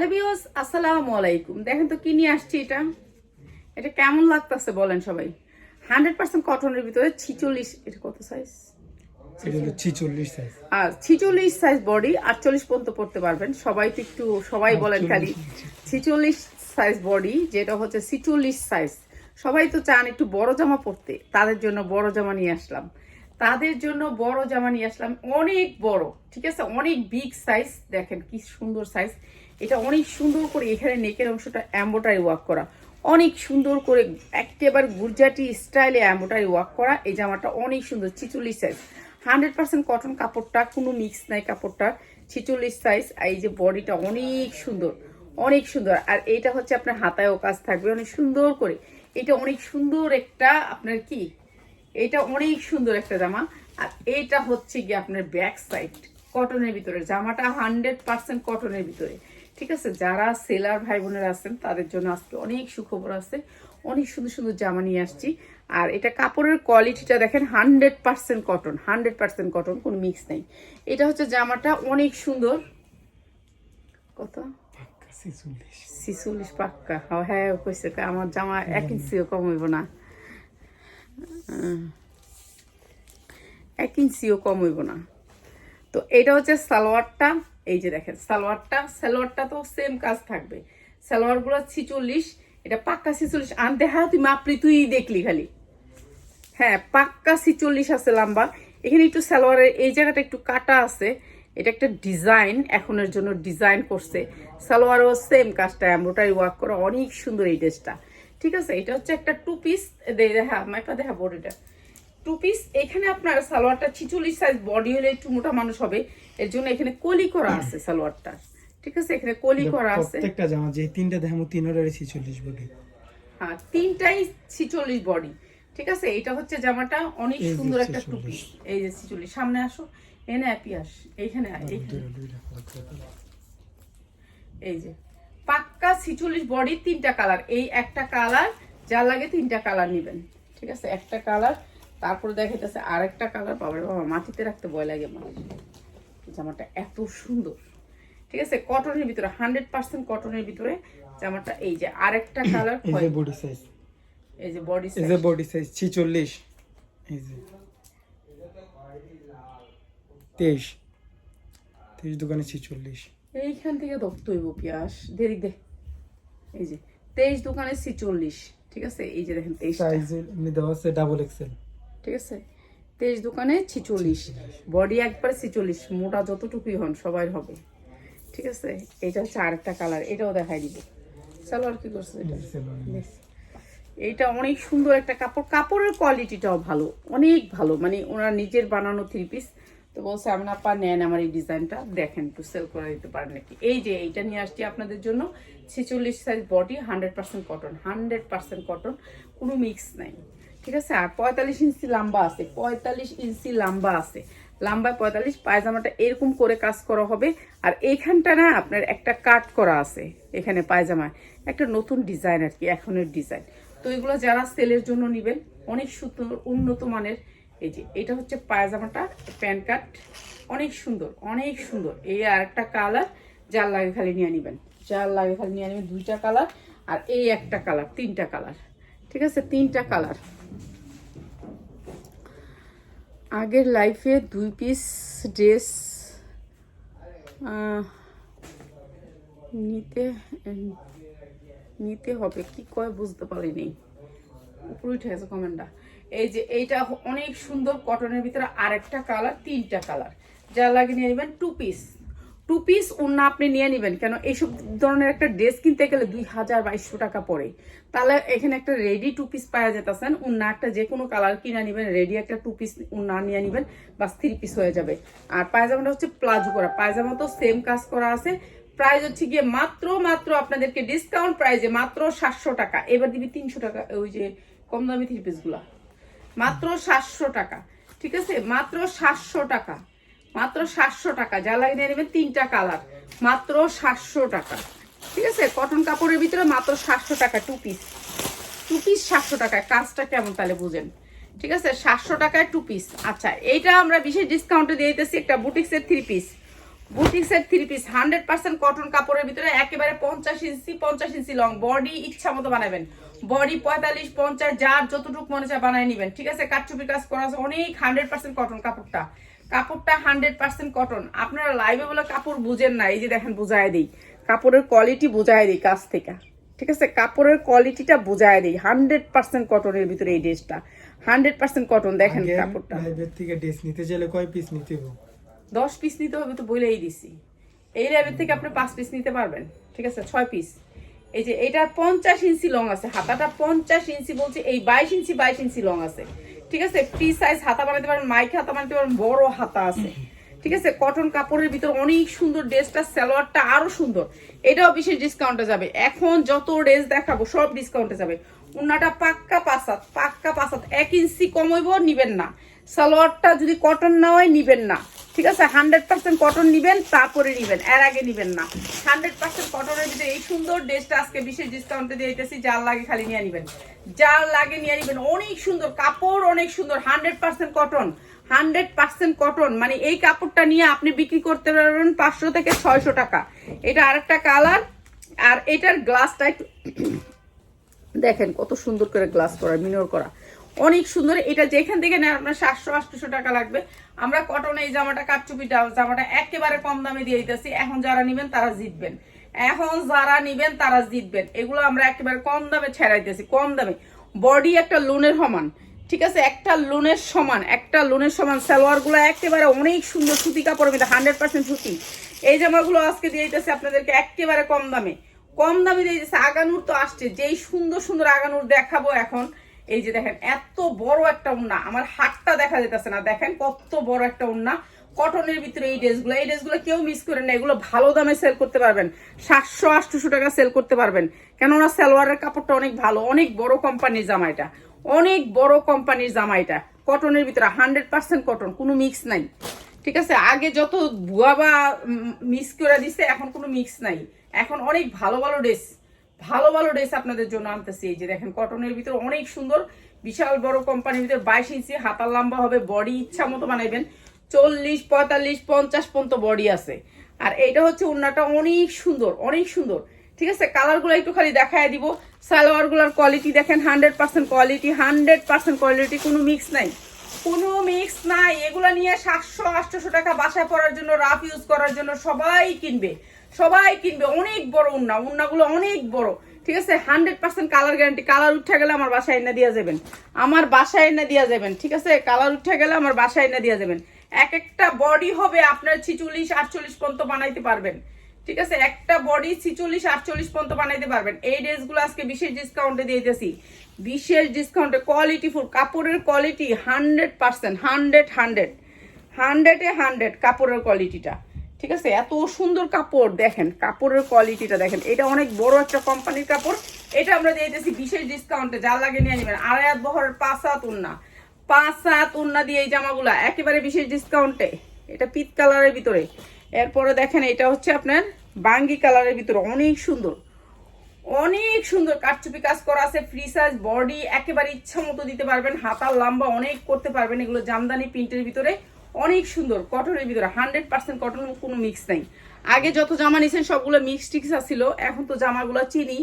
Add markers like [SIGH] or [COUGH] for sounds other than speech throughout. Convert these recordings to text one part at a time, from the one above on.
Hello বিওস আসসালামু আলাইকুম। দেখেন তো কি নিয়ে আসছি এটা? এটা কেমন লাগতেছে বলেন সবাই। হান্ড্রেড পার্সেন্ট কটনের ভিতরে ছিচল্লিশ এটা কত সাইজ আর ছিচল্লিশ সাইজ বডি আটচল্লিশ পর্যন্ত পড়তে পারবেন। সবাই তো একটু সবাই বলেন খালি। ছিচল্লিশ সাইজ বডি যেটা হচ্ছে ছিচল্লিশ সাইজ সবাই তো চান একটু বড় জামা পরতে। তাদের জন্য বড় জামা নিয়ে আসলাম। তাদের জন্য বড় জামা নিয়ে আসলাম। অনেক বড় ঠিক আছে? অনেক বিগ সাইজ দেখেন কি সুন্দর সাইজ এটা অনেক সুন্দর করে এখানে নেকের অংশটা এম্বোটারি ওয়ার্ক করা। অনেক সুন্দর করে একেবারে গুজরাটি স্টাইলে এম্বোটারি ওয়ার্ক করা। এই জামাটা অনেক সুন্দর, ছিচল্লিশ সাইজ হান্ড্রেড পার্সেন্ট কটন কাপড়টা, কোনো মিক্স নাই কাপড়টা, ছিচল্লিশ সাইজ আর এই যে বডিটা অনেক সুন্দর অনেক সুন্দর। আর এইটা হচ্ছে আপনার হাতায়ও কাজ থাকবে, অনেক সুন্দর করে। এটা অনেক সুন্দর একটা আপনার কি? এটা অনেক সুন্দর একটা জামা। আর এইটা হচ্ছে গিয়ে আপনার ব্যাক সাইড কটনের ভিতরে। জামাটা হান্ড্রেড পার্সেন্ট কটনের ভিতরে। ঠিক আছে, যারা সেলার ভাই বোনেরা আছেন, তাদের জন্য আজকে অনেক সুখবর আছে। অনেক সুন্দর সুন্দর জামা নিয়ে আসছি। আর এটা কাপড়ের কোয়ালিটিটা দেখেন hundred percent cotton hundred percent cotton কোনো মিক্স নেই। এটা হচ্ছে জামাটা অনেক সুন্দর। কত? ছিচল্লিশ পাক্কা। হ্যাঁ হ্যাঁ কইছে আমার জামা এক ইঞ্চিও কম না। এক ইঞ্চিও কম হইব না। তো এটা হচ্ছে সালোয়ারটা। এই যে দেখেন, সালোয়ারটা সালোয়ারটা তো সেম কাজ থাকবে। সালোয়ারগুলো ছিচল্লিশ, এটা পাক্কা ছিচল্লিশ আনতে হ্যাঁ তুই মাপলি তুই দেখলি খালি। হ্যাঁ পাক্কা ছিচল্লিশ আছে লম্বা। এখানে একটু সালোয়ারের, এই জায়গাটা একটু কাটা আছে। এটা একটা ডিজাইন, এখনের জন্য ডিজাইন করছে। সালোয়ারও সেম কাজটা, এমব্রয়ডারি ওয়ার্ক করা অনেক সুন্দর এই ড্রেসটা। ঠিক আছে, এটা হচ্ছে একটা টু পিস দেখা, মাইপা দেখা বডিটা টু পিস এখানে আপনার সালোয়ারটা ছিচল্লিশ সাইজ বডি হলে একটু মোটা মানুষ হবে। এর জন্য এখানে কলি করা আছে সালোয়ারটা। ঠিক আছে? এখানে কলি করা আছে। প্রত্যেকটা জামা যে তিনটা দেখামো তিনটারই ছিচল্লিশ বডি হ্যাঁ তিনটাই ছিচল্লিশ বডি ঠিক আছে? এটা হচ্ছে জামাটা অনেক সুন্দর একটা টু পিস এই যে ছিচল্লিশ। সামনে আসো এনে অ্যাপি আস। এইখানে এইখানে এই যে পাক্কা ছিচল্লিশ বডি তিনটা কালার এই একটা কালার যা লাগে তিনটা কালার নেবেন। ঠিক আছে? একটা কালার তারপরে দেখাইতেছে আরেকটা কালার বাবার বাবা মাটিতে রাখতে ভয় লাগে আমার। জামাটা এত সুন্দর। ঠিক আছে কটনের ভিতরে হান্ড্রেড পার্সেন্ট কটনের ভিতরে জামাটা এই যে আরেকটা কালার বডি সাইজ এই যে বডি এই যে বডি সাইজ ছিচল্লিশ। এই যে। তেইশ। তেইশ দোকানে ছিচল্লিশ। এইখান থেকে ধরতে হইব পিয়াস। দেরি দে। এই যে তেইশ দোকানে ছিচল্লিশ। ঠিক আছে এই যে দেখেন তেইশ সাইজ এমনি দেওয়া আছে ডাবল এক্সেল ঠিক আছে? তেইশ দোকানে ছিচল্লিশ। বডি একবার ছিচল্লিশ মোটা যতটুকুই হন সবাই হবে। ঠিক আছে? এটা হচ্ছে আরেকটা কালার এটাও দেখাই দিব। সালোয়ার কি করছে এটা? এইটা অনেক সুন্দর একটা কাপড়। কাপড়ের কোয়ালিটিটাও ভালো অনেক ভালো। মানে ওনার নিজের বানানো থ্রি পিস তো বলছে আপনি আপা নেন আমার এই ডিজাইনটা। দেখেন একটু সেল করে দিতে পারেন নাকি? এই যে এইটা নিয়ে আসছি আপনাদের জন্য। ছেচল্লিশ size body hundred percent cotton hundred percent cotton কোনো মিক্স নাই। ঠিক আছে? আর পঁয়তাল্লিশ ইঞ্চি লম্বা আছে। পঁয়তাল্লিশ ইঞ্চি লম্বা আছে। লম্বায় পঁয়তাল্লিশ, পায়জামাটা এরকম করে কাজ করা হবে। আর এইখানটা না আপনার একটা কাট করা আছে এখানে পায়জামায়। একটা নতুন ডিজাইন আর কি, এখনের ডিজাইন। তো এগুলো যারা সেলের জন্য নেবেন, অনেক সুন্দর উন্নত মানের, এই যে এটা হচ্ছে পায়জামাটা প্যান্ট কাট। অনেক সুন্দর অনেক সুন্দর। এই আর একটা কালার, যার লাগে খালি নিয়ে নেবেন। যার লাগে খালি নিয়ে নেবেন দুইটা কালার আর এই একটা কালার, তিনটা কালার। ঠিক আছে? তিনটা কালার। আগের লাইফে দুই পিস ড্রেস নিতে নিতে হবে। কি কয় বুঝতে পারিনি। উপরে উঠে গেছে কমেন্টটা। এই যে এইটা অনেক সুন্দর কটনের ভিতরে আরেকটা কালার তিনটা কালার যা লাগে নিয়ে নেবেন টু পিস টু পিস ওনা আপনি নিয়ে নেবেন। কেন? এইসব ধরনের একটা ড্রেস কিনতে গেলে দুই হাজার বাইশশো টাকা পড়ে। তাহলে এখানে একটা রেডি টু পিস পাওয়া যেতেছেন। উন্না একটা যে কোনো কালার কিনে নেবেন রেডি একটা টু পিস উন্না নিয়ে নেবেন বা থ্রি পিস হয়ে যাবে। আর পায়জামাটা হচ্ছে প্লাজো করা। পায়জামা তো সেম কাজ করা আছে। প্রাইস হচ্ছে গিয়ে মাত্র মাত্র আপনাদেরকে ডিসকাউন্ট প্রাইজে মাত্র সাতশো টাকা। এবার দিবি তিনশো টাকা, ওই যে কম দামি থ্রি পিসগুলা মাত্র সাতশো টাকা। ঠিক আছে? মাত্র সাতশো টাকা। মাত্র সাতশো টাকা। যা লাগিয়ে নেবেন তিনটা কালার। মাত্র সাতশো টাকা। ঠিক আছে? কটন কাপড়ের ভিতরে মাত্র সাতশো টাকা টু পিস টু পিস সাতশো টাকায়। কাজটা কেমন তাহলে বুঝেন। ঠিক আছে? সাতশো টাকায় টু পিস আচ্ছা এইটা আমরা বিশেষ ডিসকাউন্টে দিয়ে দিতেছি একটা বুটিক্সের three piece boutique set three piece hundred percent cotton কাপড়ের ভিতরে একেবারে পঞ্চাশ ইঞ্চি পঞ্চাশ ইঞ্চি লং বডি ইচ্ছা মতো বানাবেন। বডি পঁয়তাল্লিশ, পঞ্চাশ, যার যতটুকু মনে চায় বানায় নেবেন। ঠিক আছে? কাটচুপি কাজ করা আছে অনেক হান্ড্রেড পার্সেন্ট কটন কাপড়টা। কাপড়টা হান্ড্রেড পার্সেন্ট কটন আপনারা লাইভে বলে কাপড় বুঝেন না এই যে দেখেন বুঝায় দিই। কাপড়ের কোয়ালিটি বুঝায় দিই কাছ থেকে। ঠিক আছে? কাপড়ের কোয়ালিটিটা বোঝায় দিই হান্ড্রেড পার্সেন্ট কটনের ভিতরে এই ড্রেসটা হান্ড্রেড পার্সেন্ট কটন দেখেন কাপড়টা। লাইভের থেকে ড্রেস নিতে চাইলে কয় পিস নিতে হবে? দশ পিস নিতে হবে তো বলেই দিছি। এই লাইভের থেকে আপনি পাঁচ পিস নিতে পারবেন। ঠিক আছে? ছয় পিস এই যে এটা পঞ্চাশ ইঞ্চি লং আছে। হাতাটা পঞ্চাশ ইঞ্চি বলছি এই বাইশ ইঞ্চি বাইশ ইঞ্চি লং আছে। ঠিক আছে? ফ্রি সাইজ হাতা বানাতে পারেন, মাইক হাতা বানাতে পারেন, বড় হাতা আছে। ঠিক আছে? কটন কাপড়ের ভিতর অনেক সুন্দর ড্রেসটা, সালোয়ারটা আরও সুন্দর। এটাও বিশেষ ডিসকাউন্টে যাবে। এখন যত ড্রেস দেখাবো, সব ডিসকাউন্টে যাবে। উন্নাটা পাক্কা পাসাত পাক্কা পাসাত। এক ইঞ্চি কমাইব নিবেন না। সালোয়ারটা যদি কটন না হয়, নিবেন না। ঠিক আছে হান্ড্রেড পার্সেন্ট কটন নিবেন, তারপরে নিবেন, এর আগে নিবেন না। হান্ড্রেড পার্সেন্ট কটনের ভিতরে এই সুন্দর ড্রেসটা আজকে বিশেষ ডিসকাউন্টে দিয়ে দিতেছি, যার লাগে খালি নিয়ে নিবেন। যার লাগে নিয়ে নিবেন, অনেক সুন্দর কাপড়, অনেক সুন্দর hundred percent cotton hundred percent cotton মানে এই কাপড়টা নিয়ে আপনি বিক্রি করতে পারবেন পাঁচশো থেকে ছয়শো টাকা। এটা আরেকটা কালার আর এটার গ্লাসটা একটু দেখেন কত সুন্দর করে গ্লাস করা মিনর করা। অনেক সুন্দর। এটা যেখান থেকে নেন, আপনার সাতশো, আটশো টাকা লাগবে। আমরা কটন এই জামাটা কাটচুপি জামাটা একেবারে কম দামে দিয়ে দিতেছি। এখন যারা নিবেন, তারা জিতবেন। এখন যারা নিবেন, তারা জিতবেন। এগুলো আমরা একেবারে কম দামে ছেড়াইতেছি কম দামে। বডি একটা লোনের সমান, ঠিক আছে? একটা লোনের সমান, একটা লোনের সমান। সালোয়ারগুলো একেবারে অনেক সুন্দর সুতি কাপড়ের মধ্যে, হান্ড্রেড পার্সেন্ট সুতি। এই জামাগুলো আজকে দিয়ে দিতেছে আপনাদেরকে একেবারে কম দামে। কম দামে দিয়ে দিতেছে, আগানুর তো আসছে। যেই সুন্দর সুন্দর আগানুর দেখাবো এখন এই যে দেখেন, এত বড় একটা উন্না। আমার হাতটা দেখা যেতেছে না। দেখেন কত বড় একটা উন্না। কটনের ভিতরে এই ড্রেসগুলো। এই ড্রেসগুলো কেউ মিস করেন না এগুলো ভালো দামে সেল করতে পারবেন। সাতশো, আটশোশো টাকা সেল করতে পারবেন। কেননা সালোয়ারের কাপড়টা অনেক ভালো। অনেক বড় কোম্পানির জামা এটা অনেক বড় কোম্পানির জামা এটা কটনের ভিতরে হান্ড্রেড পার্সেন্ট কটন কোনো মিক্স নাই। ঠিক আছে? আগে যত ভুয়া বা মিক্স করে দিছে, এখন কোনো মিক্স নাই। এখন অনেক ভালো ভালো ড্রেস ভালো ভালো ড্রেস আপনাদের জন্য আনতেছি। এই যে দেখেন কটনের ভিতর অনেক সুন্দর, বিশাল বড় কোম্পানির ভিতরে বাইশ ইঞ্চি, হাতার লম্বা হবে বডি ইচ্ছা মতো বানাইবেন। চল্লিশ, পঁয়তাল্লিশ, পঞ্চাশ পর্যন্ত বডি আছে। আর এইটা হচ্ছে উন্নাটা অনেক সুন্দর অনেক সুন্দর। ঠিক আছে? কালারগুলো একটু খালি দেখায় দিব। সালোয়ারগুলোর কোয়ালিটি দেখেন hundred percent quality hundred percent quality কোনো মিক্স নাই। কোনো মিক্স নাই। এগুলো নিয়ে সাতশো, আটশোশো টাকা বাসায় পড়ার জন্য রাফ ইউজ করার জন্য সবাই কিনবে। সবাই কিনবে, অনেক বড় উন্না, উন্নাগুলো অনেক বড়। ঠিক আছে? Hundred percent colour guarantee colour উঠে গেলে আমার বাসায় এনে দিয়ে যাবেন। আমার বাসায় এনে দিয়ে যাবেন, ঠিক আছে? কালার উঠে গেলে আমার বাসায় এনে দিয়ে যাবেন। এক একটা বডি হবে আপনার ছিচল্লিশ, আটচল্লিশ পর্যন্ত বানাইতে পারবেন। ঠিক আছে? একটা বডি ছিচল্লিশ, আটচল্লিশ পর্যন্ত বানাইতে পারবেন। এই ড্রেসগুলো আজকে বিশেষ ডিসকাউন্টে দিয়ে দিতেছি বিশেষ ডিসকাউন্টে কোয়ালিটি ফুল কাপড়ের quality hundred percent hundred hundred হান্ড্রেডে হান্ড্রেড কাপড়ের কোয়ালিটিটা ঠিক আছে? এত সুন্দর কাপড় দেখেন, কাপড়ের কোয়ালিটিটা দেখেন। এটা অনেক বড় একটা কোম্পানির কাপড়। এটা আমরা দিয়ে দিতেছি বিশেষ ডিসকাউন্টে যা লাগে নিয়ে নেবেন। আড়াই হাত বহরের পাঁচ হাত উন্না। পাঁচ হাত উন্না দিয়ে এই জামাগুলা, একেবারে বিশেষ ডিসকাউন্টে এটা পিত কালারের ভিতরে। এরপরে দেখেন, এটা হচ্ছে আপনার বাঙ্গি কালারের ভিতরে। অনেক সুন্দর। অনেক সুন্দর কাটচুপি কাজ করা আছে ফ্রি সাইজ বডি একেবারে ইচ্ছা মতো দিতে পারবেন। হাতার লম্বা অনেক করতে পারবেন এগুলো জামদানি প্রিন্টের ভিতরে। অনেক সুন্দর, কটনের ভিতরে। হান্ড্রেড পার্সেন্ট কটন কোনো মিক্স নাই। আগে যত জামা নিয়েছেন সবগুলো মিক্স টিক্স ছিল এখন তো জামাগুলো চিনি।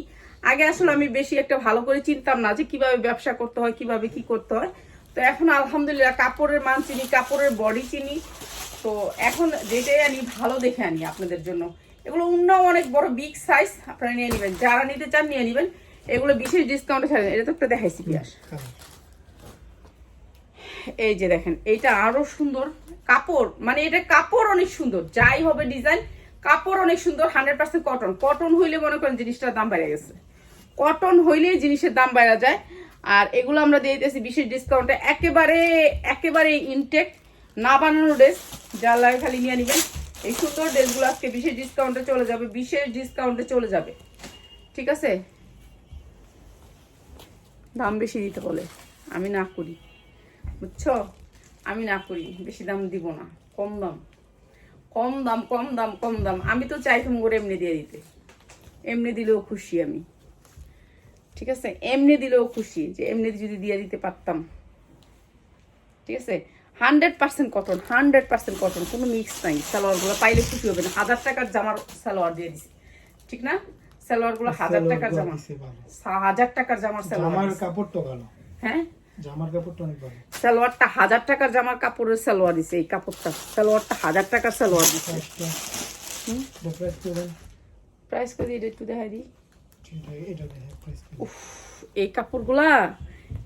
আগে আসলে আমি বেশি একটা ভালো করে চিনতাম না যে কীভাবে ব্যবসা করতে হয়, কীভাবে কি করতে হয়। তো এখন আলহামদুলিল্লাহ কাপড়ের মান চিনি, কাপড়ের বডি চিনি। তো এখন যেটাই আনি, ভালো দেখে আনি আপনাদের জন্য। এগুলো অন্য অনেক বড় বিগ সাইজ আপনারা নিয়ে নেবেন। যারা নিতে চান, নিয়ে নেবেন। এগুলো বিশেষ ডিসকাউন্টে ছাড়েন। এটা তো একটা দেখাইছি পিয়াস এই যে দেখেন, এইটা আরও সুন্দর। কাপড় মানে এটা কাপড় অনেক সুন্দর। যাই হবে ডিজাইন, কাপড় অনেক সুন্দর, হান্ড্রেড পার্সেন্ট কটন কটন হইলে মনে করেন জিনিসটার দাম বেড়ে গেছে। কটন হইলে জিনিসের দাম বেড়া যায়। আর এগুলো আমরা দিয়ে দিতেছি বিশেষ ডিসকাউন্টে একেবারে একেবারে ইনটেক না বানানো ড্রেস যার লাগে খালি নিয়ে নেবেন। এই সুন্দর ড্রেসগুলো আজকে বিশেষ ডিসকাউন্টে চলে যাবে, বিশেষ ডিসকাউন্টে চলে যাবে। ঠিক আছে? দাম বেশি দিতে বলে। আমি না করি। বুঝছ? আমি না করি বেশি দাম দিব না কম দাম। কম দাম কম দাম কম দাম। আমি তো চাইতাম করে এমনি দিয়ে দিতে। এমনি দিলেও খুশি আমি। ঠিক আছে? এমনি দিলেও খুশি যে এমনি যদি দিয়ে দিতে পারতাম। ঠিক আছে? Hundred percent cotton hundred percent cotton কোনো মিক্স নাই সালোয়ারগুলো। পাইলে খুশি হবে না। হাজার টাকার জামার সালোয়ার দিয়ে দিছি। ঠিক না? সালোয়ারগুলো হাজার টাকার জামা। হাজার টাকার জামার সালোয়ার। কাপড়টা ভালো হ্যাঁ? জামার কাপড়টা অনেক ভালো। সালোয়ারটা হাজার টাকার জামার কাপড়ের সালোয়ার দিছে এই কাপড়টা। সালোয়ারটা হাজার টাকার সালোয়ার দিছে। প্রাইস করে এটা একটু দেখাই দিই। এই কাপড়গুলা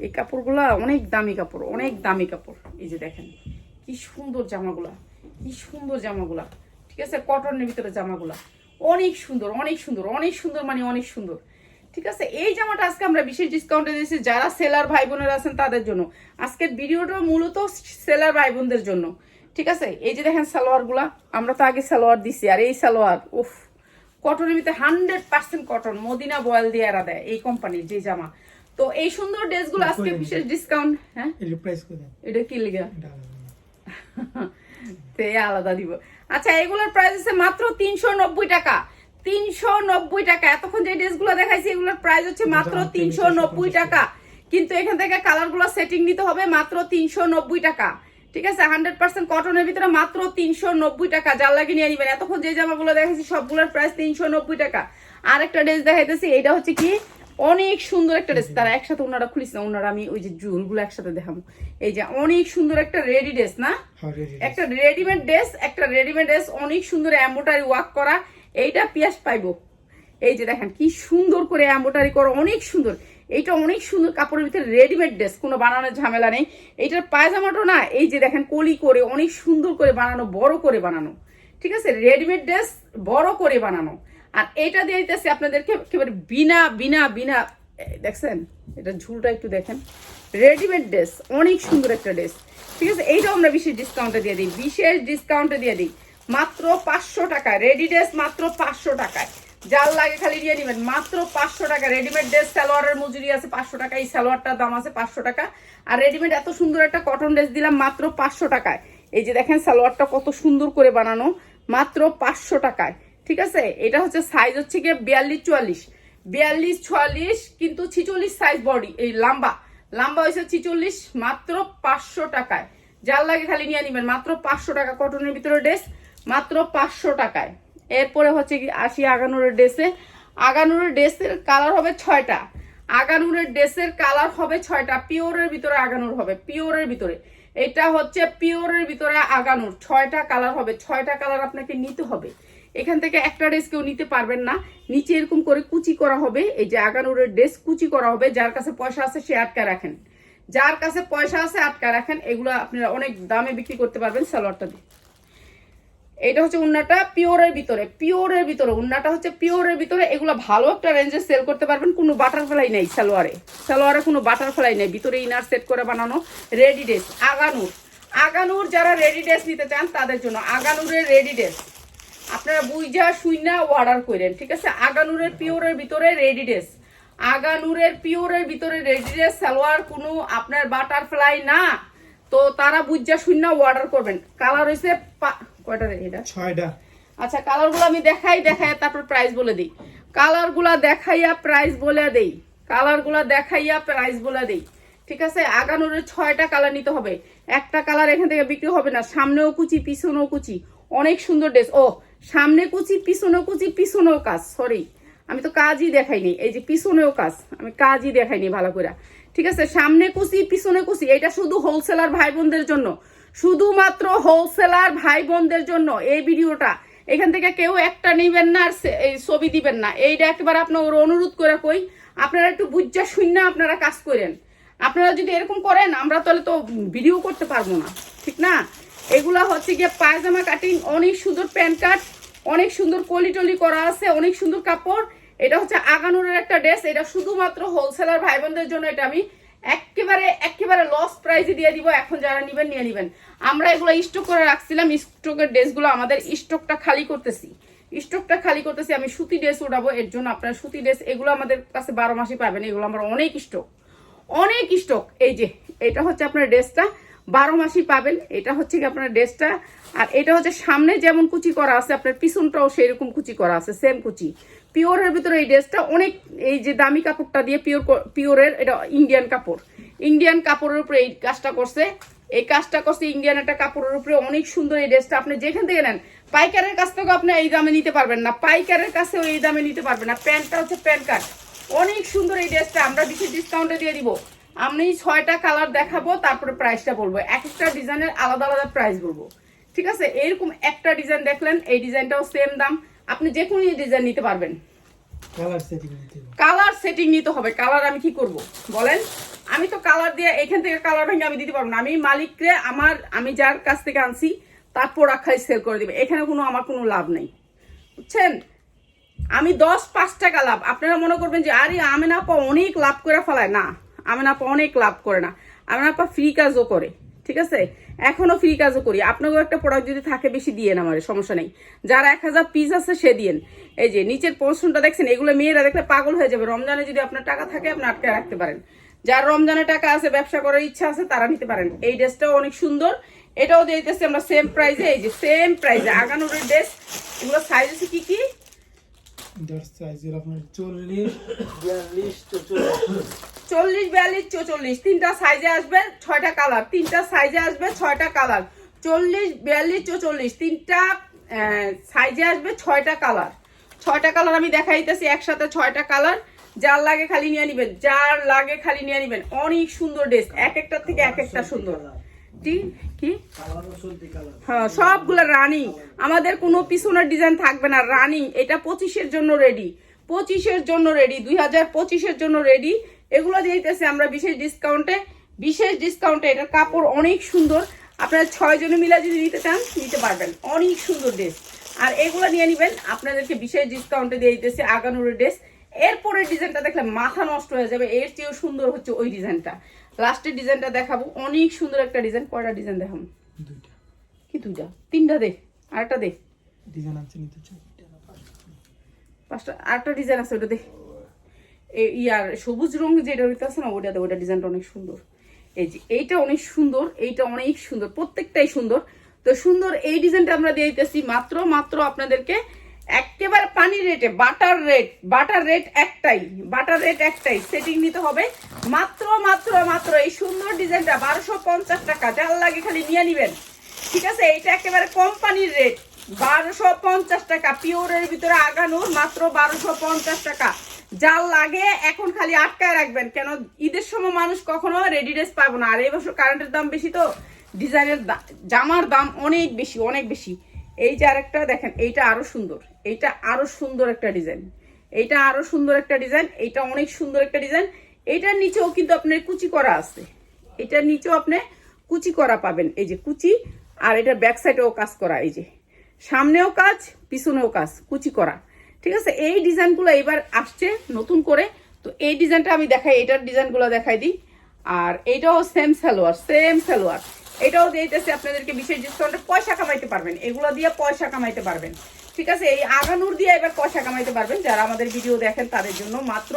এই কাপড়গুলা অনেক দামি কাপড় অনেক দামি কাপড়। এই যে দেখেন কি সুন্দর জামাগুলা কি সুন্দর জামাগুলা। ঠিক আছে কটনের ভিতরে জামাগুলা। অনেক সুন্দর অনেক সুন্দর অনেক সুন্দর মানে অনেক সুন্দর। ঠিক আছে? এই জামাটা আজকে আমরা বিশেষ ডিসকাউন্টে দিয়েছি যারা সেলার ভাই বোনেরা আছেন তাদের জন্য। আজকের ভিডিওটা মূলত সেলার ভাই বোনদের জন্য। ঠিক আছে? এই যে দেখেন সালোয়ারগুলা আমরা তো আগে সালোয়ার দিছি আর এই সালোয়ার উফ কটনের ভিতরে hundred percent cotton Madina voile দিয়ে এরা দেয় এই কোম্পানির যে জামা। তো এই সুন্দর ড্রেসগুলো আজকে বিশেষ ডিসকাউন্ট হ্যাঁ? এটা কি লিগা? [LAUGHS] তে আলাদা দিব আচ্ছা এগুলোর প্রাইস আছে মাত্র তিনশো নব্বই টাকা। তিনশো নব্বই টাকা। এতক্ষণ যে ড্রেসগুলো দেখাইছি এগুলোর প্রাইস হচ্ছে মাত্র তিনশো নব্বই টাকা। কিন্তু এখান থেকে কালারগুলো সেটিং নিতে হবে মাত্র তিনশো নব্বই টাকা। ঠিক আছে? হান্ড্রেড পার্সেন্ট কটনের ভিতরে মাত্র তিনশো নব্বই টাকা। যার লাগে নিয়ে নিবেন। এতক্ষণ যে জামাগুলো দেখাইছি সবগুলোর প্রাইস তিনশো নব্বই টাকা। আর একটা ড্রেস দেখাইতেছি এটা হচ্ছে কি? অনেক সুন্দর একটা ড্রেস তারা একসাথে ওনারা খুলিস না ওনারা আমি ওই যে জুলগুলো একসাথে দেখাবো। এই যে অনেক সুন্দর একটা রেডি ড্রেস না? হ্যাঁ একটা রেডিমেড ড্রেস একটা রেডিমেড ড্রেস অনেক সুন্দর এম্বোটারি ওয়ার্ক করা। এইটা পেঁয়াজ পাইবো। এই যে দেখেন, কি সুন্দর করে এম্বোটারি করো, অনেক সুন্দর। এইটা অনেক সুন্দর কাপড়ের ভিতরে রেডিমেড ড্রেস, কোনো বানানোর ঝামেলা নেই। এইটার পায়জামাটা না, এই যে দেখেন, কলি করে, অনেক সুন্দর করে বানানো, বড় করে বানানো। ঠিক আছে? রেডিমেড ড্রেস, বড় করে বানানো। আর এটা দিয়ে দিতেছে আপনাদেরকে একেবারে বিনা বিনা বিনা দেখছেন? এটা ঝুলটা একটু দেখেন। রেডিমেড ড্রেস, অনেক সুন্দর একটা ড্রেস। ঠিক আছে? এইটাও আমরা বিশেষ ডিসকাউন্টে দিয়ে দিই, বিশেষ ডিসকাউন্টে দিয়ে দিই। মাত্র পাঁচশো টাকা রেডি ড্রেস মাত্র পাঁচশো টাকায়। যার লাগে খালি দিয়ে নেবেন। মাত্র পাঁচশো টাকা রেডিমেড ড্রেস সালোয়ারের মজুরি আছে পাঁচশো টাকা, এই সালোয়ারটার দাম আছে পাঁচশো টাকা। আর রেডিমেড এত সুন্দর একটা কটন ড্রেস দিলাম মাত্র পাঁচশো টাকায়। এই যে দেখেন সালোয়ারটা কত সুন্দর করে বানানো, মাত্র পাঁচশো টাকায়। ঠিক আছে? এটা হচ্ছে সাইজ হচ্ছে গিয়ে বিয়াল্লিশ চুয়াল্লিশ বিয়াল্লিশ চুয়াল্লিশ কিন্তু ছিচল্লিশ সাইজ বডি এই লম্বা। লম্বা হয়েছে ছিচল্লিশ, মাত্র পাঁচশো টাকায়। যার লাগে খালি নিয়ে নিবেন। মাত্র পাঁচশো টাকা কটনের ভিতরে ড্রেস মাত্র পাঁচশো টাকায়। এরপরে হচ্ছে কি, আসি আগানুরের ড্রেসে। আগানুরের ড্রেসের কালার হবে ছয়টা। আগানুরের ড্রেসের কালার হবে ছয়টা। পিওরের ভিতরে আগানুর হবে, পিওরের ভিতরে। এটা হচ্ছে পিওরের ভিতরে আগানুর। ছয়টা কালার হবে, ছয়টা কালার আপনাকে নিতে হবে। এখান থেকে একটা ড্রেস কেউ নিতে পারবেন না। নিচে এরকম করে কুচি করা হবে। এই যে আগানুরের ড্রেস কুচি করা হবে, যার কাছে পয়সা আছে সে আটকা রাখেন। যার কাছে পয়সা আছে আটকা রাখেন। এগুলো আপনারা অনেক দামে বিক্রি করতে পারবেন সালোয়ারটা দিয়ে। এটা হচ্ছে উন্নাটা পিওরের ভিতরে পিওরের ভিতরে, উন্নাটা হচ্ছে পিওরের ভিতরে, এগুলো ভালো একটা রেঞ্জে সেল করতে পারবেন, কোনো বাটারফ্লাই নেই সালোয়ারে। সালোয়ারে কোনো বাটারফ্লাই নেই, ভিতরে ইনার সেট করে বানানো রেডি ড্রেস আগানুর। আগানুর যারা রেডি ড্রেস নিতে চান, তাদের জন্য আগানুরের রেডি ড্রেস আপনারা বুঝা শুইনা অর্ডার করেন ঠিক আছে? আগানুরের পিওরের ভিতরে রেডি ড্রেস আগানুরের পিওরের ভিতরে রেডি ড্রেস সালোয়ার কোনো আপনার বাটারফ্লাই না, তো তারা বুঝা শুইনা অর্ডার করবেন। কালার হয়েছে কয়টা রে এটা? ছয়টা। আচ্ছা কালারগুলো আমি দেখাই দেখাই তারপর প্রাইস বলে দিই। কালারগুলা দেখাইয়া প্রাইস বলে দেই। কালারগুলা দেখাইয়া প্রাইস বলে দেই। ঠিক আছে? আগানোরের ছয়টা কালার নিতে হবে। একটা কালার এখান থেকে বিক্রি হবে না। সামনেও কুচি পিছনেও কুচি। অনেক সুন্দর ড্রেস ও সামনে কুচি পিছনেও কুচি পিছনেও কাজ। সরি আমি তো কাজই দেখাইনি এই যে পিছনেও কাজ। আমি কাজই দেখাইনি ভালো করে ঠিক আছে? সামনে কুচি পিছনে কুচি। এটা শুধু হোলসেলার ভাই বোনদের জন্য। শুধুমাত্র হোলসেলার ভাই বোনদের জন্য এই ভিডিওটা। এখান থেকে কেউ একটা নিবেন না আর ছবি দিবেন না। এইটা একবার আপনার ওর অনুরোধ করে কই, আপনারা একটু বুঝা শূন্য আপনারা কাজ করেন। আপনারা যদি এরকম করেন, আমরা তাহলে তো ভিডিও করতে পারব না। ঠিক না? এগুলা হচ্ছে গিয়ে পায়জামা কাটিং অনেক সুন্দর প্যান্ট কাট, অনেক সুন্দর কলি টলি করা আছে, অনেক সুন্দর কাপড়। এটা হচ্ছে আগানোর একটা ড্রেস এটা শুধুমাত্র হোলসেলার ভাই বোনদের জন্য এটা আমি একেবারে একেবারে লস প্রাইসে দিয়ে দিব, এখন যারা নিবেন নিয়ে নিবেন। আমরা এগুলো স্টক করে রাখছিলাম স্টকের ড্রেসগুলো আমাদের স্টকটা খালি করতেছি। স্টকটা খালি করতেছি, আমি সুতি ড্রেস উঠাবো, এর জন্য আপনার সুতি ড্রেস, এগুলো আমাদের কাছে বারো মাসই পাবেন, এগুলো আমার অনেক স্টক অনেক স্টক এই যে, এটা হচ্ছে আপনার ড্রেসটা, বারো মাসই পাবেন, এটা হচ্ছে কি আপনার ড্রেসটা, আর এটা হচ্ছে সামনে যেমন কুচি করা আছে, আপনার পিছনটাও সেরকম কুচি করা আছে সেম কুচি। পিওরের ভিতরে এই ড্রেসটা অনেক, এই যে দামি কাপড়টা দিয়ে পিওর পিওরের, এটা ইন্ডিয়ান কাপড়। ইন্ডিয়ান কাপড়ের উপরে এই কাজটা করছে। এই কাজটা করছে ইন্ডিয়ান একটা কাপড়ের উপরে। অনেক সুন্দর এই ড্রেসটা আপনি যেখান থেকে নেন, পাইকারের কাছ থেকেও আপনি এই দামে নিতে পারবেন না। পাইকারের কাছেও এই দামে নিতে পারবেন না। প্যান্টটা হচ্ছে প্যান্ট কার্ড অনেক সুন্দর এই ড্রেসটা। আমরা বিশেষ ডিসকাউন্টে দিয়ে দিব। আমি ছয়টা কালার দেখাবো, তারপরে প্রাইসটা বলব। এক একটা ডিজাইনের আলাদা আলাদা প্রাইস বলব। ঠিক আছে? এরকম একটা ডিজাইন দেখলেন, এই ডিজাইনটাও সেম দাম। আপনি যে কোনো ডিজাইন নিতে পারবেন। কালার সেটিং নিতে হবে। কালার সেটিং নিতে হবে। কালার আমি কি করব? বলেন। আমি তো কালার দিয়ে এখান থেকে কালার ভেঙে আমি দিতে পারব না। আমি মালিককে আমার আমি যার কাছ থেকে আনছি তার প্রোডাক্ট খাই সেল করে দিবে। এখানে কোনো আমার কোনো লাভ নেই। বুঝছেন? আমি দশ পাঁচ টাকা লাভ। আপনারা মনে করবেন যে আরে আমেনা আপা অনেক লাভ করে ফেলায়। না আমেনা আপা অনেক লাভ করে না। আমেনা আপা ফ্রি কাজও করে। ঠিক আছে? এখনও ফ্রি কাজও করি। আপনাকেও একটা প্রোডাক্ট যদি থাকে বেশি দিয়ে না আমার সমস্যা নেই। যারা এক হাজার পিস আছে সে দিয়েন। এই যে নিচের পোর্শনটা দেখছেন এগুলো মেয়েরা দেখলে পাগল হয়ে যাবে। রমজানে যদি আপনার টাকা থাকে আপনি আটকে রাখতে পারেন। যার রমজানে টাকা আছে ব্যবসা করার ইচ্ছা আছে তারা নিতে পারেন। এই ড্রেসটাও অনেক সুন্দর। এটাও দিয়ে দিতেছি আমরা সেম প্রাইজে এই যে সেম প্রাইজে আগানোরের ড্রেস এগুলো সাইজ আছে কি কি? চল্লিশ। বিয়াল্লিশ চল্লিশ, বিয়াল্লিশ, চৌচল্লিশ। তিনটা সাইজে আসবে, ছয়টা কালার তিনটা সাইজে আসবে, ছয়টা কালার চল্লিশ, বিয়াল্লিশ, চৌচল্লিশ। তিনটা সাইজে আসবে, ছয়টা কালার ছয়টা কালার আমি দেখাইতেছি একসাথে ছয়টা কালার যার লাগে খালি নিয়ে নিবেন, যার লাগে খালি নিয়ে নিবেন। অনেক সুন্দর ড্রেস এক একটা থেকে এক একটা সুন্দর। কি? হ্যাঁ সবগুলো রানিং আমাদের কোনো পিছনের ডিজাইন থাকবে না রানিং এটা পঁচিশের জন্য রেডি পঁচিশের জন্য রেডি দুই হাজার পঁচিশের জন্য রেডি এগুলো দিতেছে আমরা বিশেষ ডিসকাউন্টে বিশেষ ডিসকাউন্টে এটার কাপড় অনেক সুন্দর। আপনারা ছয় জনে মিলে যদি নিতে চান নিতে পারবেন। অনেক সুন্দর ড্রেস আর এগুলো নিয়ে নেবেন আপনাদেরকে বিশেষ ডিসকাউন্টে দিয়ে দিতেছে আগানোর ড্রেস এরপরের ডিজাইনটা দেখলে মাথা নষ্ট হয়ে যাবে এর চেয়েও সুন্দর হচ্ছে ওই ডিজাইনটা লাস্টের ডিজাইনটা দেখাবো অনেক সুন্দর একটা ডিজাইন কয়টা ডিজাইন দেখাবো? কি দুইটা? তিনটা দে আরেকটা দে। ডিজাইন আছে নিতে চাই। পাঁচটা আরেকটা ডিজাইন আছে ওটা দে। এই ইয়ার সবুজ রঙ যেটা হইতে আছে না ওটা দে ওটা ডিজাইনটা অনেক সুন্দর। এই যে, এইটা অনেক সুন্দর, এইটা অনেক সুন্দর, প্রত্যেকটাই সুন্দর। তো সুন্দর এই ডিজাইনটা আমরা দিয়ে দিতেছি মাত্র মাত্র আপনাদেরকে একেবারে পানি রেটে, বাটার রেট বাটার রেট একটাই, বাটার রেট একটাই সেটিং নিতে হবে। মাত্র মাত্র মাত্র এই সুন্দর ডিজাইনটা বারোশো পঞ্চাশ টাকা, যার লাগে খালি নিয়ে নিবেন। ঠিক আছে, এইটা একেবারে কোম্পানির রেট। বারোশো পঞ্চাশ টাকা, পিওরের ভিতরে আগানোর মাত্র বারোশো পঞ্চাশ টাকা। যার লাগে এখন খালি আটকায় রাখবেন, কেন ঈদের সময় মানুষ কখনো রেডি ড্রেস পাবো না। আর এই বছর কারেন্টের দাম বেশি তো, ডিজাইনের জামার দাম অনেক বেশি অনেক বেশি। এই যে আরেকটা দেখেন, এইটা আরও সুন্দর। এইটা আরও সুন্দর একটা ডিজাইন। এইটা আরও সুন্দর একটা ডিজাইন, এইটা অনেক সুন্দর একটা ডিজাইন। এইটার নিচেও কিন্তু আপনার কুচি করা আছে। এটার নিচেও আপনি কুচি করা পাবেন। এই যে কুচি, আর এটা ব্যাক সাইডেও কাজ করা, এই যে। সামনেও কাজ, পিছনেও কাজ, কুচি করা। ঠিক আছে? এই ডিজাইনগুলো এবার আসছে নতুন করে। তো এই ডিজাইনটা আমি দেখাই এটার ডিজাইনগুলো দেখাই দিই। আর এইটাও সেম সালোয়ার সেম সালোয়ার। এটাও দিতেছে আপনাদেরকে বিশেষ ডিসকাউন্টে পয়সা কামাইতে পারবেন। এগুলো দিয়ে পয়সা কামাইতে পারবেন। ঠিক আছে? এই আগানুর দিয়ে এবার পয়সা কামাইতে পারবেন। যারা আমাদের ভিডিও দেখেন, তাদের জন্য মাত্র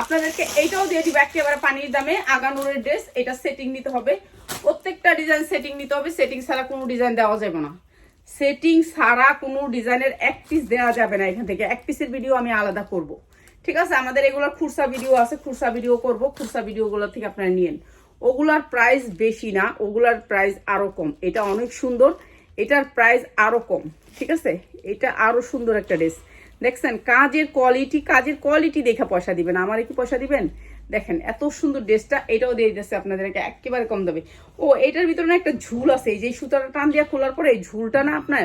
আপনাদেরকে এইটাও দিয়ে দিব একেবারে পানির দামে। আগানুরের ড্রেস এটা সেটিং নিতে হবে। প্রত্যেকটা ডিজাইন সেটিং নিতে হবে। সেটিং ছাড়া কোনো ডিজাইন দেওয়া যাবে না। সেটিং ছাড়া কোনো ডিজাইনের এক পিস দেওয়া যাবে না এখান থেকে। এক পিসের ভিডিও আমি আলাদা করব। ঠিক আছে? আমাদের এগুলোর খুরসা ভিডিও আছে। খুরসা ভিডিও করব। খুরসা ভিডিওগুলো থেকে আপনারা নিয়েন। ওগুলার প্রাইস বেশি না। ওগুলার প্রাইস আরও কম। এটা অনেক সুন্দর। এটার প্রাইস আরও কম। ঠিক আছে? এটা আরও সুন্দর একটা ড্রেস দেখছেন? কাজের কোয়ালিটি কাজের কোয়ালিটি দেখে পয়সা দিবেন। আমার কি পয়সা দিবেন? দেখেন, এত সুন্দর ড্রেসটা এটাও দিয়ে দিতেছে আপনাদেরকে একেবারে কম দেবে ও, এটার ভিতরে না একটা ঝুল আছে, এই যে সুতাটা টান দিয়া খোলার পরে এই ঝুলটা না আপনার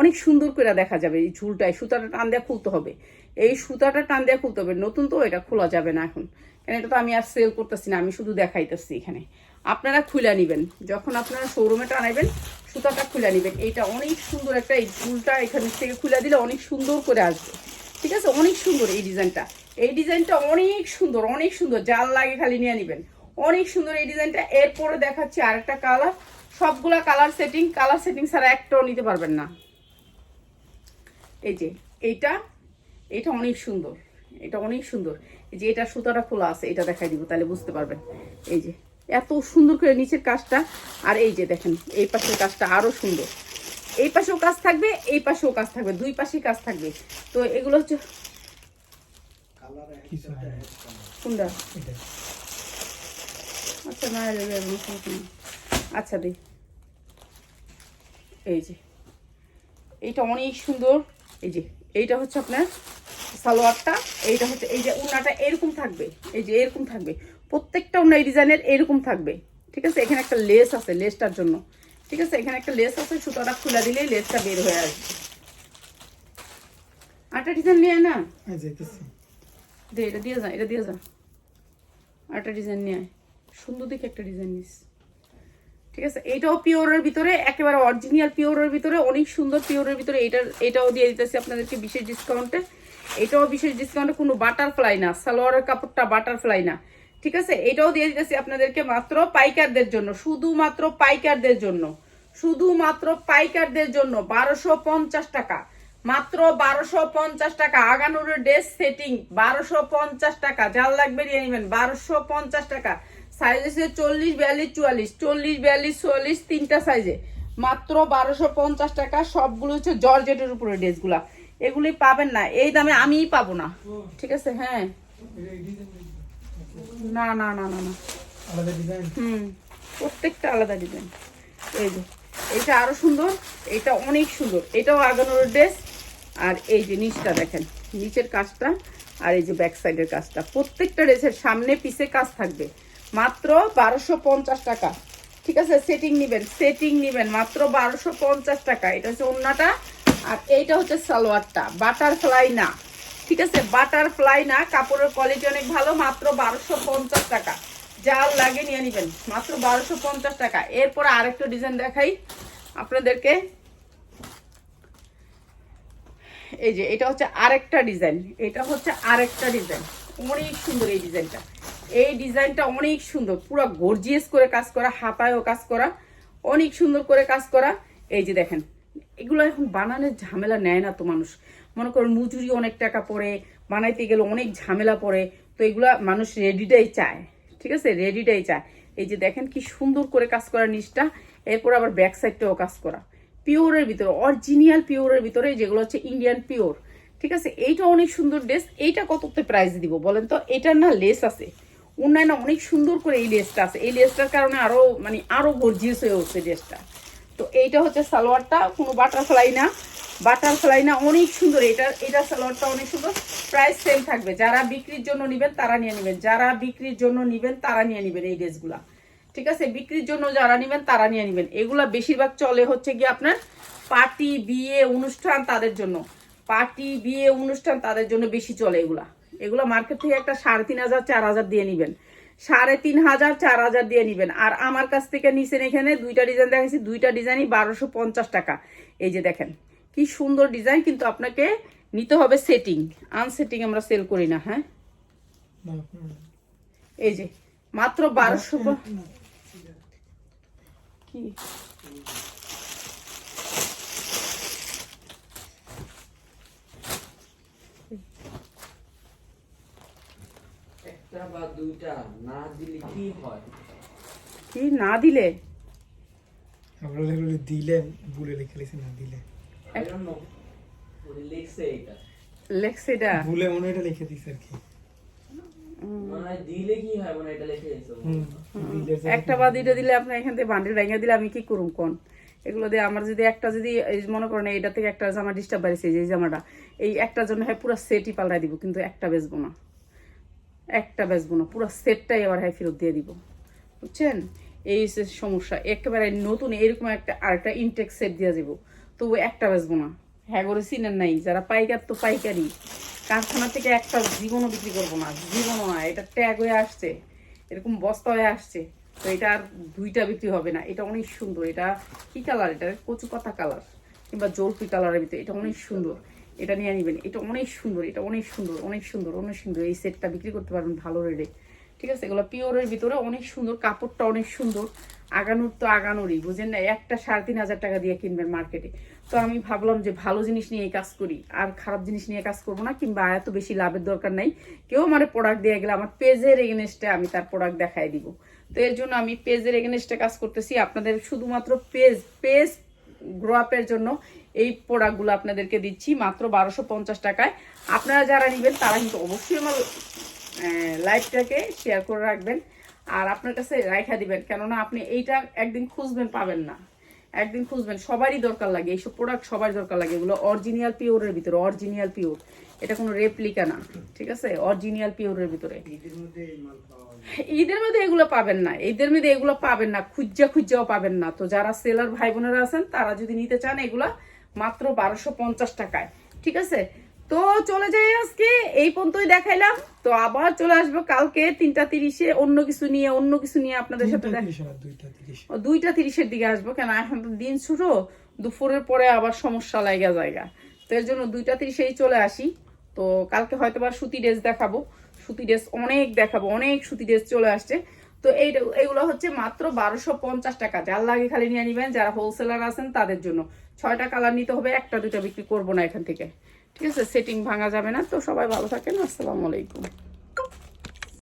অনেক সুন্দর করে দেখা যাবে, এই ঝুলটা এই সুতাটা টান দিয়া খুলতে হবে। এই সুতাটা টান দিয়া খুলতে হবে, নতুন তো এটা খোলা যাবে না এখন। কেন এটা তো আমি আর সেল করতেছি না, আমি শুধু দেখাইতেছি এখানে। আপনারা খুলে নিবেন, যখন আপনারা শোরুমে টানাইবেন, সুতাটা খুলে নিবেন। এইটা অনেক সুন্দর একটা, এই ঝুলটা এখান থেকে খুলে দিলে অনেক সুন্দর করে আসবে। ঠিক আছে? অনেক সুন্দর এই ডিজাইনটা এই ডিজাইনটা অনেক সুন্দর অনেক সুন্দর। জাল লাগে খালি নিয়ে নিবেন। অনেক সুন্দর এই ডিজাইনটা। এরপরে দেখাচ্ছি আরেকটা কালার। সবগুলা কালার সেটিং কালার সেটিং ছাড়া একটাও নিতে পারবেন না। এই যে, এইটা এটা অনেক সুন্দর। এটা অনেক সুন্দর। এই যে, এটা সুতাটা খোলা আছে, এটা দেখাই দিব, তাহলে বুঝতে পারবেন। এই যে, এত সুন্দর করে নিচের কাজটা। আর এই যে, দেখেন, এই পাশের কাজটা আরও সুন্দর। এই পাশেও কাজ থাকবে, এই পাশেও কাজ থাকবে, দুই পাশেই কাজ থাকবে। তো এগুলো হচ্ছে। কোনটা? আচ্ছা না। আচ্ছা দি। এই যে। এইটা অনেক সুন্দর। এই যে এইটা হচ্ছে আপনার সালোয়ারটা। এইটা হচ্ছে এই যে উন্নাটা এরকম থাকবে। এই যে এরকম থাকবে। প্রত্যেকটা উন্না এই ডিজাইনের এরকম থাকবে। ঠিক আছে? এখানে একটা লেস আছে লেসটার জন্য। ঠিক আছে? এখানে একটা লেস আছে সুতোটা খুলে দিলেই লেসটা বের হয়ে আসবে। আরেকটা ডিজাইন নিয়ে না। যাইতেছি। দে, এটা দিয়ে যা, এটা দিয়ে যা। আরেকটা ডিজাইন নিয়ে আয়। সুন্দর দেখে একটা ডিজাইন নিস। ঠিক আছে? এটাও পিওরের ভিতরে, একেবারে অরিজিনাল পিওরের ভিতরে, অনেক সুন্দর পিওরের ভিতরে। এটা এটাও দিয়ে দিতেছি আপনাদেরকে বিশেষ ডিসকাউন্টে এটাও বিশেষ ডিসকাউন্টে কোনো বাটারফ্লাই না, সালোয়ারের কাপড়টা বাটারফ্লাই না। ঠিক আছে? এটাও দিয়ে দিতেছি আপনাদেরকে মাত্র পাইকারদের জন্য, শুধুমাত্র পাইকারদের জন্য। শুধুমাত্র পাইকারদের জন্য, বারোশো পঞ্চাশ টাকা। মাত্র বারোশো পঞ্চাশ টাকা। আগানুরের ড্রেস সেটিং বারোশো পঞ্চাশ টাকা। যার লাগবে নিয়ে নেবেন বারোশো পঞ্চাশ টাকা। সাইজ আছে চল্লিশ বিয়াল্লিশ চুয়াল্লিশ। চল্লিশ বিয়াল্লিশ চুয়াল্লিশ তিনটা সাইজে মাত্র বারোশো পঞ্চাশ টাকা। সবগুলো হচ্ছে জর্জেটের উপরে ড্রেসগুলা। এগুলি পাবেন না। এই দামে আমিই পাবো না। ঠিক আছে? হ্যাঁ। না না না না না। হুম। প্রত্যেকটা আলাদা ডিজাইন এই যে এটা আরও সুন্দর। এটা অনেক সুন্দর। এটাও আগানোর ড্রেস। আর এই যে নিচটা দেখেন, নিচের কাজটা আর এই যে ব্যাক সাইডের কাজটা। প্রত্যেকটা রেসের সামনে পিছে কাজ থাকবে। মাত্র বারোশো পঞ্চাশ টাকা। ঠিক আছে সেটিং নিবেন সেটিং নিবেন, মাত্র বারোশো পঞ্চাশ টাকা। এটা হচ্ছে ওন্নাটা আর এইটা হচ্ছে সালোয়ারটা বাটারফ্লাই না। ঠিক আছে বাটারফ্লাই না, কাপড়ের কোয়ালিটি অনেক ভালো, মাত্র বারোশো পঞ্চাশ টাকা। যার লাগে নিয়ে নেবেন, মাত্র বারোশো পঞ্চাশ টাকা। এরপরে আরেকটা ডিজাইন দেখাই আপনাদেরকে। এই যে, এটা হচ্ছে আরেকটা ডিজাইন। এটা হচ্ছে আরেকটা ডিজাইন। অনেক সুন্দর এই ডিজাইনটা। এই ডিজাইনটা অনেক সুন্দর। পুরো গর্জিয়াস করে কাজ করা, হাতায়ও কাজ করা, অনেক সুন্দর করে কাজ করা। এই যে দেখেন, এগুলো এখন বানানোর ঝামেলা নেয় না তো মানুষ। মনে করেন মজুরি অনেক টাকা পড়ে, বানাইতে গেলে অনেক ঝামেলা পড়ে, তো এগুলা মানুষ রেডিটাই চায়। ঠিক আছে? রেডিটাই চায়। এই যে দেখেন কি সুন্দর করে কাজ করা নিচটা, এরপর আবার ব্যাক সাইডটাও কাজ করা। পিওরের ভিতরে অরিজিনাল পিওরের ভিতরে যেগুলো হচ্ছে ইন্ডিয়ান পিওর ঠিক আছে? এইটা অনেক সুন্দর ড্রেস এইটা কততে প্রাইস দিব বলেন তো? এটার না লেস আছে। অন্যান্য অনেক সুন্দর করে এই লেসটা আছে। এই লেসটার কারণে আরও মানে আরও গর্জিয়াস হয়ে উঠছে ড্রেসটা তো এইটা হচ্ছে সালোয়ারটা, কোনো বাটারফ্লাই না। বাটারফ্লাই না, অনেক সুন্দর। এটা এটা সালোয়ারটা অনেক সুন্দর। প্রাইস সেম থাকবে। যারা বিক্রির জন্য নেবেন, তারা নিয়ে নেবেন। যারা বিক্রির জন্য নেবেন, তারা নিয়ে নেবেন এই ড্রেসগুলা ঠিক আছে? বিক্রির জন্য যারা নেবেন তারা নিয়ে নেবেন। এগুলা বেশিরভাগ চলে হচ্ছে গিয়ে আপনার পার্টি বিয়ে অনুষ্ঠান তাদের জন্য। পার্টি বিয়ে অনুষ্ঠান তাদের জন্য বেশি চলে এগুলা। এগুলা মার্কেট থেকে একটা সাড়ে তিন হাজার চার হাজার দিয়ে নিবেন। সাড়ে তিন হাজার চার হাজার দিয়ে নিবেন। আর আমার কাছ থেকে নিছেন এখানে দুইটা ডিজাইন দেখাচ্ছি দুইটা ডিজাইনই বারোশো পঞ্চাশ টাকা। এই যে দেখেন কি সুন্দর ডিজাইন কিন্তু আপনাকে নিতে হবে সেটিং। আনসেটিং আমরা সেল করি না হ্যাঁ? এই যে মাত্র বারোশো কি? একটা বা দুইটা না দিলে কি হয়? কি? না দিলে? ভুলে লিখে লিখে না দিলে। লিখছে লেখছে এটা? ভুলে মনে এটা লিখে দিছে আর কি। একটা বা দুইটা দিলে আপনি এখান থেকে বান্ডিল ভেঙে দিলে আমি কি করুম কোন? এগুলো দিয়ে আমার যদি একটা যদি এই মনে করেন এটা থেকে একটা জামা ডিস্টার্ব বাড়িছে এই যে জামাটা এই একটার জন্য হ্যাঁ পুরো সেটই পাল্টাই দিব কিন্তু একটা বেচবো না। একটা বেচবো না পুরো সেটটাই আবার হ্যাঁ ফেরত দিয়ে দিব। বুঝছেন? এই সমস্যা একেবারে নতুন এরকম একটা আরেকটা ইনটেক সেট দিয়ে দিব তবু একটা বেচবো না। হ্যাঁ করে চিনেন নাই, যারা পাইকার তো পাইকারি। কারখানা থেকে একটা জীবনও বিক্রি করব না, জীবনও না, এটা ট্যাগ হয়ে আসছে, এরকম বস্তা হয়ে আসছে, তো এটা আর দুইটা বিক্রি হবে না, এটা অনেক সুন্দর, এটা কি কালার এটা কচু পাতা কালার কিংবা জলপি কালারের ভিতরে, এটা অনেক সুন্দর, এটা নিয়ে নিবেন, এটা অনেক সুন্দর, এটা অনেক সুন্দর অনেক সুন্দর অনেক সুন্দর, এই সেটটা বিক্রি করতে পারবেন ভালো রেটে ঠিক আছে? এগুলো পিওরের ভিতরে অনেক সুন্দর, কাপড়টা অনেক সুন্দর, আগানোর তো আগানোরই, বুঝেন না, একটা সাড়ে তিন হাজার টাকা দিয়ে কিনবেন মার্কেটে তো আমি ভাবলাম যে ভালো জিনিস নিয়ে কাজ করি, আর খারাপ জিনিস নিয়ে কাজ করব না, কিংবা এত বেশি লাভের দরকার নাই। কেউ আমার প্রোডাক্ট দিয়ে গেলে আমার পেজের এগেনেস্টে আমি তার প্রোডাক্ট দেখাই দিব। তো এর জন্য আমি পেজের এগেনেস্টে কাজ করতেছি। আপনাদের শুধুমাত্র পেজ পেজ গ্রো আপের জন্য এই প্রোডাক্টগুলো আপনাদেরকে দিচ্ছি, মাত্র বারোশো পঞ্চাশ টাকায়। আপনারা যারা নেবেন, তারা কিন্তু অবশ্যই আমার লাইভটাকে শেয়ার করে রাখবেন। আর আপনার কাছে রাইখা দিবেন, কেননা আপনি এইটা একদিন খুঁজবেন, পাবেন না। একদিন খুঁজবেন সবারই দরকার লাগে এইসব প্রোডাক্ট সবারই দরকার লাগে এগুলো অরিজিনাল পিওরের ভিতরে অরিজিনাল পিওর এটা কোনো রেপ্লিকা না ঠিক আছে? অরিজিনাল পিওরের ভিতরে। ঈদের মধ্যে এগুলো পাবেন না ঈদের মধ্যে এগুলো পাবেন না খুজ্জা খুঁজাও পাবেন না। তো যারা সেলার ভাই বোনেরা আছেন তারা যদি নিতে চান এগুলা মাত্র বারোশো পঞ্চাশ টাকায় ঠিক আছে? তো চলে যাই আজকে এই পর্যন্তই দেখাইলাম। তো আবার চলে আসব কালকে তিনটা তিরিশে অন্য কিছু নিয়ে অন্য কিছু নিয়ে আপনাদের সাথে দুইটা তিরিশের দিকে আসব কেন এখন তো দিন ছোটো দুপুরের পরে আবার সমস্যা লাগা জায়গা। তো এর জন্য দুইটা তিরিশেই চলে আসি। তো কালকে হয়তো বা সুতি ড্রেস দেখাবো সুতি ড্রেস অনেক দেখাবো অনেক সুতি ড্রেস চলে আসছে। তো এই এগুলো হচ্ছে মাত্র বারোশো পঞ্চাশ টাকা যার লাগে খালি নিয়ে নিবেন যারা হোলসেলার আছেন তাদের জন্য। ছয়টা কালার নিতে হবে একটা দুইটা বিক্রি করব না এখান থেকে। ঠিক আছে সেটিং ভাঙা যাবে না তো সবাই ভালো থাকেন আসসালামু আলাইকুম।